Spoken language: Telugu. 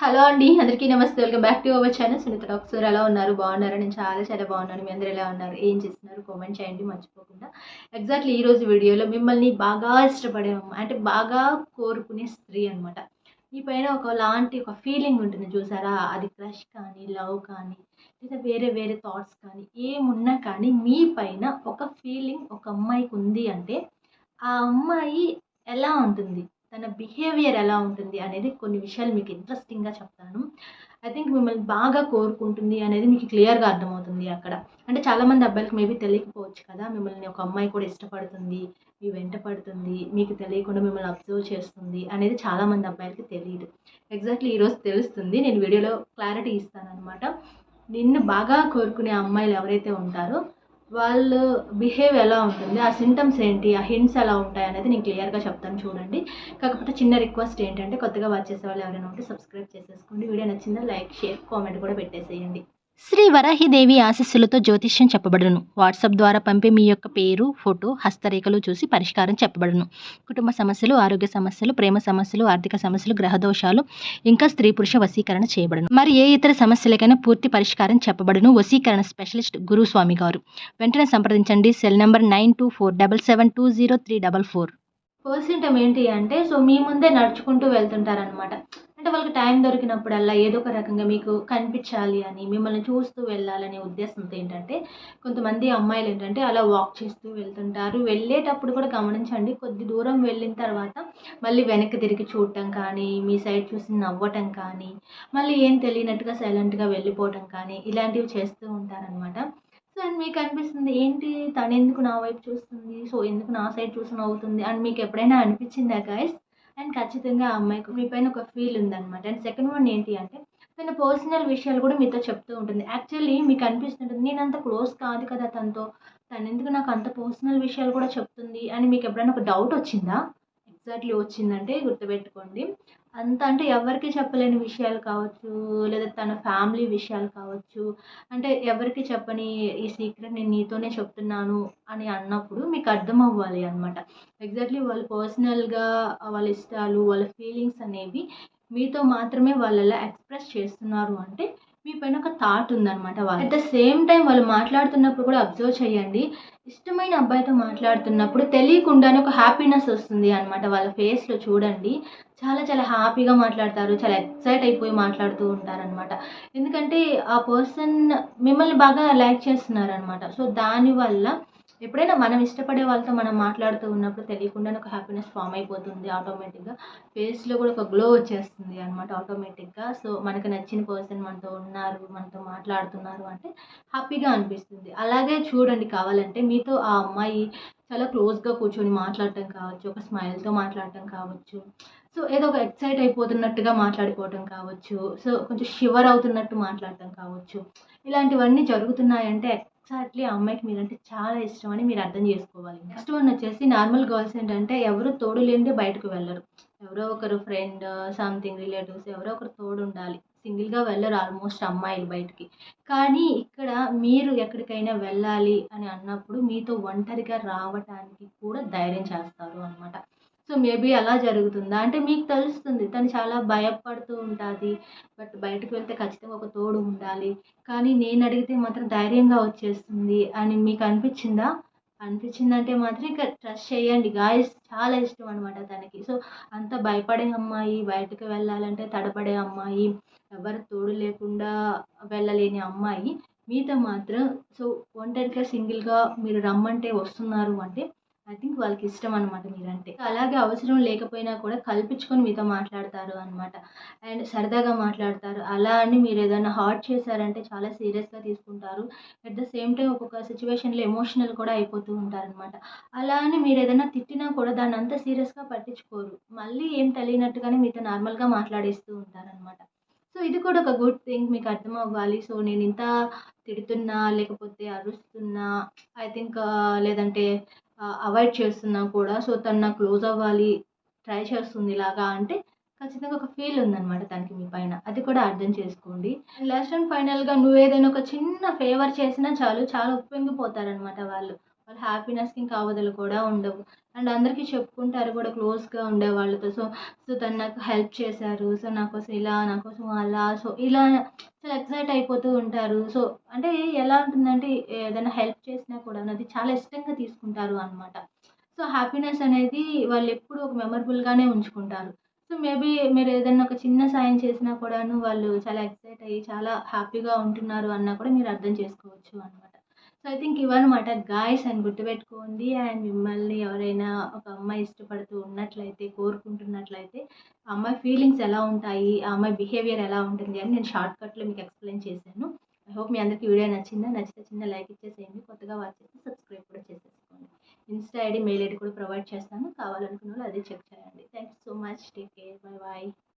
హలో అండి అందరికీ నమస్తే. Welcome back to our channel. Sunitha doctor ఎలా ఉన్నారు? బాగున్నారు? నేను చాలా చాలా బాగున్నాను. మీ అందరూ ఎలా ఉన్నారు? ఏం చేస్తున్నారు? కామెంట్ చేయండి మర్చిపోకుండా. ఎగ్జాక్ట్లీ ఈరోజు వీడియోలో మిమ్మల్ని బాగా ఇష్టపడే అంటే బాగా కోరుకునే స్త్రీ అనమాట మీ పైన ఒక లాంటి ఒక ఫీలింగ్ ఉంటుంది చూసారా? అది క్రష్ కానీ లవ్ కానీ లేదా వేరే వేరే థాట్స్ కానీ ఏమున్నా కానీ మీ పైన ఒక ఫీలింగ్ ఒక అమ్మాయికి ఉంది అంటే ఆ అమ్మాయి ఎలా ఉంటుంది? తన బిహేవియర్ ఎలా ఉంటుంది అనేది కొన్ని విషయాలు మీకు ఇంట్రెస్టింగ్గా చెప్తాను. ఐ థింక్ మిమ్మల్ని బాగా కోరుకుంటుంది అనేది మీకు క్లియర్గా అర్థమవుతుంది అక్కడ. అంటే చాలామంది అబ్బాయిలకు మేబీ తెలియకపోవచ్చు కదా మిమ్మల్ని ఒక అమ్మాయి కూడా ఇష్టపడుతుంది మీ వెంట పడుతుంది మీకు తెలియకుండా మిమ్మల్ని అబ్జర్వ్ చేస్తుంది అనేది చాలామంది అబ్బాయిలకి తెలియదు ఎగ్జాక్ట్లీ ఈరోజు తెలుస్తుంది. నేను వీడియోలో క్లారిటీ ఇస్తాను అనమాట నిన్ను బాగా కోరుకునే అమ్మాయిలు ఎవరైతే ఉంటారో వాళ్ళు బిహేవ్ ఎలా ఉంటుంది ఆ సింటమ్స్ ఏంటి ఆ హింట్స్ ఎలా ఉంటాయి అనేది నేను క్లియర్గా చెప్తాను చూడండి. కాకపోతే చిన్న రిక్వెస్ట్ ఏంటంటే కొత్తగా వాచ్ చేసే వాళ్ళు ఎవరైనా ఉంటే సబ్స్క్రైబ్ చేసేసుకోండి. వీడియో నచ్చిందా లైక్ షేర్ కామెంట్ కూడా పెట్టేసేయండి. శ్రీ వరాహిదేవి ఆశీస్సులతో జ్యోతిష్యం చెప్పబడును. వాట్సాప్ ద్వారా పంపే మీ యొక్క పేరు ఫోటో హస్తరేఖలు చూసి పరిష్కారం చెప్పబడును. కుటుంబ సమస్యలు ఆరోగ్య సమస్యలు ప్రేమ సమస్యలు ఆర్థిక సమస్యలు గ్రహదోషాలు ఇంకా స్త్రీ పురుష వశీకరణ చేయబడును. మరి ఏ ఇతర సమస్యలకైనా పూర్తి పరిష్కారం చెప్పబడును. వశీకరణ స్పెషలిస్ట్ గురుస్వామి గారు. వెంటనే సంప్రదించండి. Cell number nine two four double seven two zero three double four. First symptom ఏంటి అంటే సో మీ ముందే నడుచుకుంటూ వెళ్తుంటారనమాట అంటే వాళ్ళకి టైం దొరికినప్పుడల్లా ఏదో ఒక రకంగా మీకు కనిపించాలి అని మిమ్మల్ని చూస్తూ వెళ్ళాలనే ఉద్దేశంతో ఏంటంటే కొంతమంది అమ్మాయిలు ఏంటంటే అలా వాక్ చేస్తూ వెళ్తుంటారు. వెళ్ళేటప్పుడు కూడా గమనించండి కొద్ది దూరం వెళ్ళిన తర్వాత మళ్ళీ వెనక్కి తిరిగి చూడటం కానీ మీ సైడ్ చూసి నవ్వటం కానీ మళ్ళీ ఏం తెలియనట్టుగా సైలెంట్గా వెళ్ళిపోవటం కానీ ఇలాంటివి చేస్తూ ఉంటారనమాట సో అండ్ మీకు అనిపిస్తుంది ఏంటి తను ఎందుకు నా వైపు చూస్తుంది? సో ఎందుకు నా సైడ్ చూసి నవ్వుతుంది? అండ్ మీకు ఎప్పుడైనా అనిపించిందా గాయస్ అండ్ ఖచ్చితంగా ఆ అమ్మాయికి మీ పైన ఒక ఫీల్ ఉందన్నమాట. అండ్ సెకండ్ వన్ ఏంటి అంటే తన పర్సనల్ విషయాలు కూడా మీతో చెప్తూ ఉంటుంది. యాక్చువల్లీ మీకు అనిపిస్తుంటుంది నేను అంత క్లోజ్ కాదు కదా తనతో. తను ఎందుకు నాకు అంత పర్సనల్ విషయాలు కూడా చెప్తుంది? అని మీకు ఎప్పుడైనా ఒక డౌట్ వచ్చిందా? ఎగ్జాక్ట్లీ వచ్చిందంటే గుర్తుపెట్టుకోండి. అంత అంటే ఎవరికి చెప్పలేని విషయాలు కావచ్చు లేదా తన ఫ్యామిలీ విషయాలు కావచ్చు అంటే ఎవరికి చెప్పని ఈ సీక్రెట్ నేను నీతోనే చెప్తున్నాను అని అన్నప్పుడు మీకు అర్థం అవ్వాలి అనమాట ఎగ్జాక్ట్లీ వాళ్ళు పర్సనల్గా వాళ్ళ ఇష్టాలు వాళ్ళ ఫీలింగ్స్ అనేవి మీతో మాత్రమే వాళ్ళు ఎలా ఎక్స్ప్రెస్ చేస్తున్నారు అంటే మీ పైన ఒక థాట్ ఉందన్నమాట వాళ్ళు. అట్ ద సేమ్ టైం వాళ్ళు మాట్లాడుతున్నప్పుడు కూడా అబ్జర్వ్ చేయండి. ఇష్టమైన అబ్బాయితో మాట్లాడుతున్నప్పుడు తెలియకుండానే ఒక హ్యాపీనెస్ వస్తుంది అనమాట వాళ్ళ ఫేస్లో చూడండి. చాలా చాలా హ్యాపీగా మాట్లాడతారు చాలా ఎక్సైట్ అయిపోయి మాట్లాడుతూ ఉంటారనమాట ఎందుకంటే ఆ పర్సన్ మిమ్మల్ని బాగా లైక్ చేస్తున్నారనమాట సో దానివల్ల ఎప్పుడైనా మనం ఇష్టపడే వాళ్ళతో మనం మాట్లాడుతూ ఉన్నప్పుడు తెలియకుండానే ఒక హ్యాపీనెస్ ఫామ్ అయిపోతుంది ఆటోమేటిక్గా ఫేస్లో కూడా ఒక గ్లో వచ్చేస్తుంది అనమాట ఆటోమేటిక్గా సో మనకు నచ్చిన పర్సన్ మనతో ఉన్నారు మనతో మాట్లాడుతున్నారు అంటే హ్యాపీగా అనిపిస్తుంది. అలాగే చూడండి కావాలంటే మీతో ఆ అమ్మాయి చాలా క్లోజ్గా కూర్చొని మాట్లాడటం కావచ్చు ఒక స్మైల్తో మాట్లాడటం కావచ్చు. సో ఏదో ఒక ఎక్సైట్ అయిపోతున్నట్టుగా మాట్లాడిపోవటం కావచ్చు. సో కొంచెం షివర్ అవుతున్నట్టు మాట్లాడటం కావచ్చు. ఇలాంటివన్నీ జరుగుతున్నాయంటే ఎగ్జాక్ట్లీ ఆ అమ్మాయికి మీరంటే చాలా ఇష్టం అని మీరు అర్థం చేసుకోవాలి. నెక్స్ట్ వన్ వచ్చేసి నార్మల్ గర్ల్స్ ఏంటంటే ఎవరు తోడు లేనిదే బయటకు వెళ్ళరు. ఎవరో ఒకరు ఫ్రెండ్ సంథింగ్ రిలేటివ్స్ ఎవరో ఒకరు తోడు ఉండాలి. సింగిల్గా వెళ్ళరు ఆల్మోస్ట్ అమ్మాయిలు బయటికి. కానీ ఇక్కడ మీరు ఎక్కడికైనా వెళ్ళాలి అని అన్నప్పుడు మీతో ఒంటరిగా రావటానికి కూడా ధైర్యం చేస్తారు అనమాట సో మేబీ అలా జరుగుతుందా? అంటే మీకు తెలుస్తుంది తను చాలా భయపడుతూ ఉంటుంది బట్ బయటకు వెళ్తే ఖచ్చితంగా ఒక తోడు ఉండాలి. కానీ నేను అడిగితే మాత్రం ధైర్యంగా వచ్చేస్తుంది అని మీకు అనిపించిందా? అనిపించిందంటే మాత్రం ఇక ట్రస్ట్ చేయండి. గాయస్ చాలా ఇష్టం అనమాట తనకి. సో అంత భయపడే అమ్మాయి బయటకు వెళ్ళాలంటే తడబడే అమ్మాయి ఎవరు తోడు లేకుండా వెళ్ళలేని అమ్మాయి మీతో మాత్రం సో ఒంటరిగా సింగిల్గా మీరు రమ్మంటే వస్తున్నారు అంటే ఐ థింక్ వాళ్ళకి ఇష్టం అనమాట మీరంటే. అలాగే అవసరం లేకపోయినా కూడా కల్పించుకొని మీతో మాట్లాడతారు అనమాట అండ్ సరదాగా మాట్లాడతారు. అలా అని మీరు ఏదైనా హార్ట్ చేశారంటే చాలా సీరియస్గా తీసుకుంటారు. అట్ ద సేమ్ టైం ఒక్కొక్క సిచ్యువేషన్లో ఎమోషనల్ కూడా అయిపోతూ ఉంటారనమాట అలా అని మీరు ఏదైనా తిట్టినా కూడా దాన్ని అంత సీరియస్గా పట్టించుకోరు. మళ్ళీ ఏం తెలియనట్టుగానే మీతో నార్మల్గా మాట్లాడేస్తూ ఉంటారనమాట సో ఇది కూడా ఒక గుడ్ థింగ్ మీకు అర్థం అవ్వాలి. సో నేను ఇంత తిడుతున్నా లేకపోతే అరుస్తున్నా ఐ థింక్ లేదంటే అవాయిడ్ చేస్తున్నా కూడా సో తను నాకు క్లోజ్ అవ్వాలి ట్రై చేస్తుంది ఇలాగా అంటే ఖచ్చితంగా ఒక ఫీల్ ఉందన్నమాట తనకి మీ పైన. అది కూడా అర్థం చేసుకోండి. లాస్ట్ అండ్ ఫైనల్గా నువ్వు ఏదైనా ఒక చిన్న ఫేవర్ చేసినా చాలు చాలా ఉప్పొంగిపోతారనమాట వాళ్ళు. వాళ్ళ హ్యాపీనెస్కి ఇంకా అవధులు కూడా ఉండవు. అండ్ అందరికీ చెప్పుకుంటారు కూడా క్లోజ్గా ఉండే వాళ్ళతో సో సో తను నాకు హెల్ప్ చేశారు. సో నా కోసం ఇలా నా కోసం అలా. సో ఇలా చాలా ఎక్సైట్ అయిపోతూ ఉంటారు. సో అంటే ఎలా ఉంటుందంటే ఏదైనా హెల్ప్ చేసినా కూడా అది చాలా ఇష్టంగా తీసుకుంటారు అనమాట సో హ్యాపీనెస్ అనేది వాళ్ళు ఎప్పుడూ ఒక మెమరబుల్గానే ఉంచుకుంటారు. సో మేబీ మీరు ఏదైనా ఒక చిన్న సాయం చేసినా కూడాను వాళ్ళు చాలా ఎక్సైట్ అయ్యి చాలా హ్యాపీగా ఉంటున్నారు అన్నా కూడా మీరు అర్థం చేసుకోవచ్చు అనమాట సో ఐ థింక్ ఇవన్నమాట గాయస్ అని గుర్తుపెట్టుకోండి. అండ్ మిమ్మల్ని ఎవరైనా ఒక అమ్మాయి ఇష్టపడుతూ ఉన్నట్లయితే కోరుకుంటున్నట్లయితే ఆ అమ్మాయి ఫీలింగ్స్ ఎలా ఉంటాయి ఆ అమ్మాయి బిహేవియర్ ఎలా ఉంటుంది అని నేను షార్ట్ కట్లో మీకు ఎక్స్ప్లెయిన్ చేశాను. ఐ హోప్ మీ అందరికీ వీడియో నచ్చిందా? నచ్చితే చిన్న లైక్ ఇచ్చేసేయండి. కొత్తగా వాచ్ చేసి సబ్స్క్రైబ్ కూడా చేసేసుకోండి. ఇన్స్టా ఐడి మెయిల్ ఐడి కూడా ప్రొవైడ్ చేస్తాను. కావాలనుకున్న వాళ్ళు అదే చెక్ చేయండి. Thank you so much take care bye bye